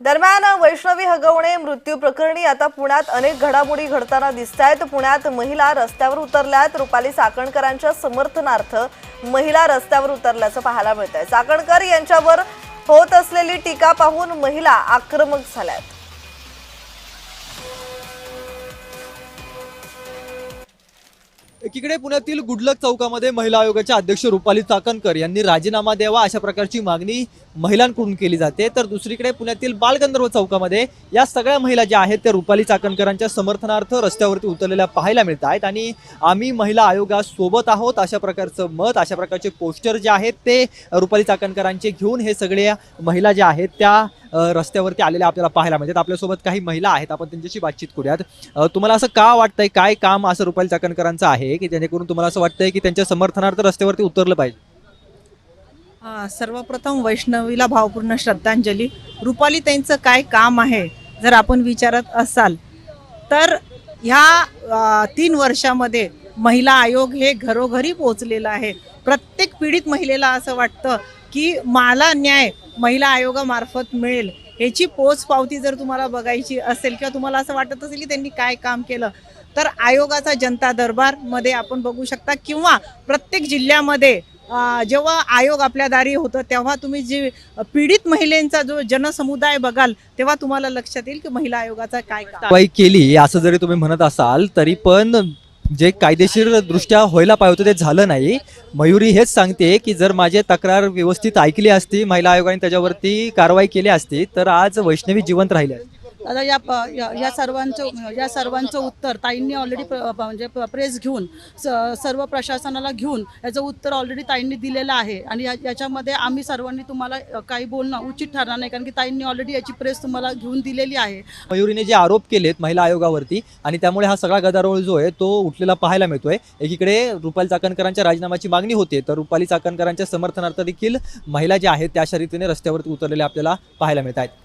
दरम्यान वैष्णवी हगवणे मृत्यू प्रकरणी आता पुण्यात अनेक घडामोडी घडताना दिसत आहेत पुण्यात महिला रस्त्यावर उतरल्यात. रुपाली साकणकरांच्या समर्थनार्थ महिला रस्त्यावर उतरल्याचं पाहायला मिळत आहे साकणकर यांच्यावर होत असलेली टीका पाहून महिला आक्रमक झाल्यात. एकीकडे पुण्यातील गुडलक चौकामध्ये महिला आयोगाच्या अध्यक्ष रुपाली चाकणकर यांनी राजीनामा द्यावा अशा प्रकारची मागणी महिलांकडून केली जाते. तर दुसरीकडे पुण्यातील बालगंधर्व चौकामध्ये या सगळ्या महिला ज्या आहेत त्या रुपाली चाकणकरांच्या समर्थनार्थ रस्त्यावरती उतरलेल्या पाहायला मिळत आहेत आणि आम्ही महिला आयोगासोबत आहोत अशा प्रकारचं मत अशा प्रकारचे पोस्टर जे आहेत ते रुपाली चाकणकरांचे घेऊन हे सगळ्या महिला ज्या आहेत त्या रस्त्यावरती आलेल्या आपल्याला पाहायला मिळतात. आपल्यासोबत काही महिला आहेत. आपण त्यांच्याशी बातचीत करूयात. तुम्हाला असं का वाटतंय काय काम असं रुपाली चाकणकरांचं आहे की जेणेकरून तुम्हाला असं वाटतंय की त्यांच्या समर्थनार्थ रस्त्यावरती उतरलं पाहिजे? हा, सर्वप्रथम वैष्णवीला भावपूर्ण श्रद्धांजली. रुपाली त्यांचं काय काम आहे? जर आपण विचारत असाल तर ह्या तीन वर्षामध्ये महिला आयोग हे घरोघरी पोहोचलेलं आहे. प्रत्येक पीडित महिलेला असं वाटतं की मला न्याय महिला आयोगामार्फत मिळेल ह्याची पोच पावती जर तुम्हाला बघायची असेल किंवा तुम्हाला असं वाटत असेल की त्यांनी काय काम केलं तर आयोगाचा जनता दरबारमध्ये आपण बघू शकता किंवा प्रत्येक जिल्ह्यामध्ये जेव्हा आयोग आपल्या दारी होतं तेव्हा तुम्ही जे पीडित महिलेंचा जो जनसमुदाय बघाल तेव्हा तुम्हाला लक्षात येईल की महिला आयोगाचा काय कारवाई केली असं जरी तुम्ही म्हणत असाल तरी पण जे कायदेशीर दृष्ट्या व्हायला पाहिजे होतं ते झालं नाही. मयुरी हेच सांगते की जर माझे तक्रार व्यवस्थित ऐकली असती महिला आयोगाने त्याच्यावरती कारवाई केली असती तर आज वैष्णवी जिवंत राहिले आता या प- या या सर्वांचं या सर्वांचं उत्तर ताईंनी ऑलरेडी म्हणजे प्रेस घेऊन स- सर्व प्रशासनाला घेऊन याचं उत्तर ऑलरेडी ताईंनी दिलेलं आहे. आणि या- याच्यामध्ये आम्ही सर्वांनी तुम्हाला काही बोलणं उचित ठरणार नाही कारण की ताईंनी ऑलरेडी याची प्रेस तुम्हाला घेऊन दिलेली आहे. मयुरीने जे आरोप केलेत महिला आयोगावरती आणि त्यामुळे हा सगळा गदारोळ जो आहे तो उठलेला पाहायला मिळतोय. एकीकडे रुपाली चाकणकरांच्या राजीनामाची मागणी होते तर रुपाली चाकणकरांच्या समर्थनार्थ देखील महिला ज्या आहेत त्या रीतीने रस्त्यावरती उतरलेल्या आपल्याला पाहायला मिळत आहेत